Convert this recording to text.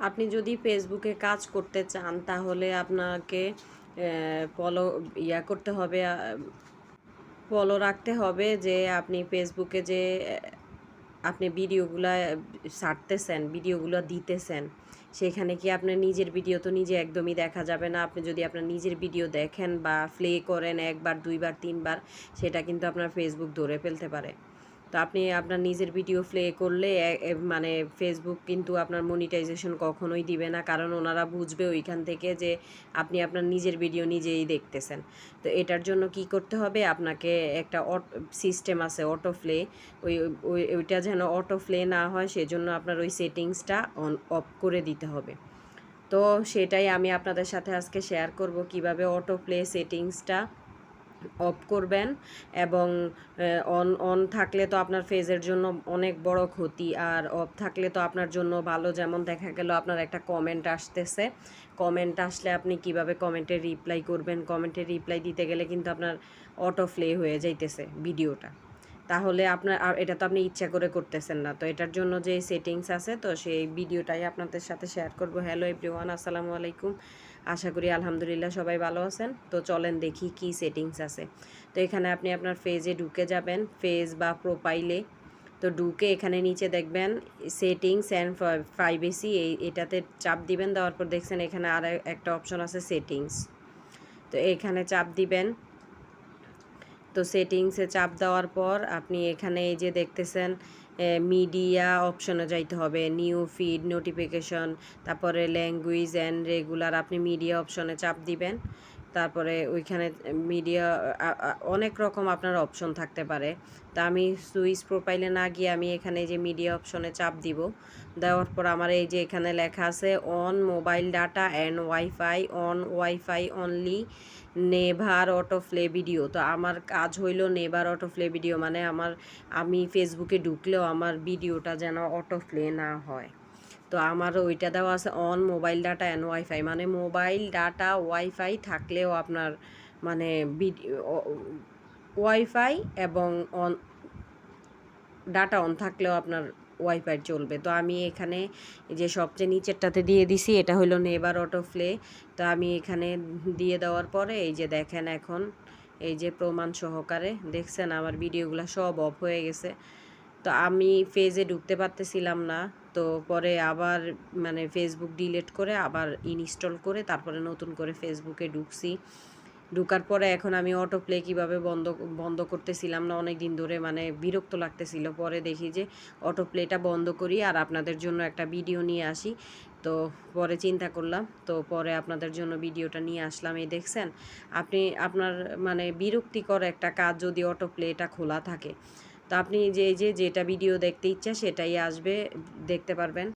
আপনি যদি ফেসবুকে কাজ করতে চান, তাহলে আপনাকে ফলো ইয়া করতে হবে ফলো রাখতে হবে যে আপনি ফেসবুকে যে, আপনি ভিডিওগুলো ছাড়তেছেন, ভিডিওগুলো দিতেছেন, সেখানে কি আপনার নিজের ভিডিও তো নিজে একদমই দেখা যাবে না। আপনি যদি আপনার নিজের ভিডিও দেখেন বা প্লে করেন একবার, দুইবার, তিনবার, সেটা কিন্তু আপনার ফেসবুক ধরে ফেলতে পারে। তো আপনি আপনার নিজের ভিডিও প্লে করলে মানে ফেসবুক কিন্তু আপনার মনিটাইজেশন কখনোই দিবে না। কারণ ওনারা বুঝবে ওইখান থেকে যে আপনি আপনার নিজের ভিডিও নিজেই দেখতেছেন। তো এটার জন্য কি করতে হবে? আপনাকে একটা সিস্টেম আছে অটো প্লে ওই ওই, ওইটা যেন অটো প্লে না হয়, সেজন্য আপনার ওই সেটিংসটা অন অফ করে দিতে হবে। তো সেটাই আমি আপনাদের সাথে আজকে শেয়ার করব, কীভাবে অটো প্লে সেটিংসটা অফ করবেন এবং অন অন থাকলে তো আপনার ফেজের জন্য অনেক বড় ক্ষতি আর অফ থাকলে তো আপনার জন্য ভালো। যেমন দেখা গেল আপনার একটা কমেন্ট আসতেছে। কমেন্ট আসলে আপনি কীভাবে কমেন্টে রিপ্লাই করবেন? কমেন্টে রিপ্লাই দিতে গেলে কিন্তু আপনার অটো প্লে হয়ে যাইতেছে ভিডিওটা তাহলে আপনার, আর এটা তো আপনি ইচ্ছা করে করতেছেন না। তো এটার জন্য যে সেটিংস আছে, তো সেই ভিডিওটাই আপনাদের সাথে শেয়ার করব। হ্যালো এভরিওয়ান আসসালামু আলাইকুম। আশা করি আলহামদুলিল্লাহ সবাই ভালো আছেন। তো চলেন দেখি কি সেটিংস আছে। তো এখানে আপনি আপনার ফেজে ঢুকে যাবেন ফেজ বা প্রোফাইলে তো ঢুকে এখানে নিচে দেখবেন সেটিংস অ্যান্ড প্রাইভেসি এই, এটাতে চাপ দিবেন, দেওয়ার পর দেখছেন এখানে আর একটা অপশন আছে সেটিংস তো এখানে চাপ দিবেন। তো সেটিংসে চাপ দেওয়ার পর আপনি এখানে এই যে দেখতেছেন মিডিয়া অপশনে যাইতে হবে। নিউ ফিড নোটিফিকেশন তারপরে ল্যাঙ্গুয়েজ অ্যান্ড রেগুলার আপনি মিডিয়া অপশনে চাপ দিবেন। তারপরে ওইখানে মিডিয়া অনেক রকম আপনার অপশন থাকতে পারে। তা আমি সুইচ প্রোফাইলে না গিয়ে আমি এখানে যে মিডিয়া অপশনে চাপ দিব, দেওয়ার পর আমার এই যে এখানে লেখা আছে on mobile data and wifi on wifi only never auto play video তো আমার কাজ হইল নেভার অটো ফ্লে ভিডিও মানে আমার, আমি ফেসবুকে ঢুকলেও আমার ভিডিওটা যেন অটো ফ্লে না হয়। তো আমার ওইটা দেওয়া আছে on mobile data and wifi মানে মোবাইল ডাটা ওয়াইফাই থাকলেও আপনার মানে ওয়াইফাই এবং অন ডাটা অন থাকলেও আপনার ওয়াইফাই চলবে। তো আমি এখানে যে সবচেয়ে নিচেরটাতে দিয়ে দিছি, এটা হলো নেবার অটো ফ্লে তো আমি এখানে দিয়ে দেওয়ার পরে এই যে দেখেন এখন এই যে প্রমাণ সহকারে, দেখছেন আমার ভিডিওগুলো সব অফ হয়ে গেছে। তো আমি ফেজে ঢুকতে পারতেছিলাম না। তো পরে আবার মানে ফেসবুক ডিলিট করে আবার ইনস্টল করে তারপরে নতুন করে ফেসবুকে ঢুকছি। ঢুকার পরে এখন আমি অটো প্লে কীভাবে বন্ধ বন্ধ করতেছিলাম না অনেক দিন ধরে মানে বিরক্ত লাগতেছিল। পরে দেখি যে অটো প্লেটা বন্ধ করি আর আপনাদের জন্য একটা ভিডিও নিয়ে আসি। তো পরে চিন্তা করলাম, তো পরে আপনাদের জন্য ভিডিওটা নিয়ে আসলাম। এই দেখছেন, আপনি, আপনার মানে বিরক্তিকর একটা কাজ যদি অটো প্লেটা খোলা থাকে। তো আপনি যে যে যেটা ভিডিও দেখতে ইচ্ছা সেটাই আসবে দেখতে পারবেন।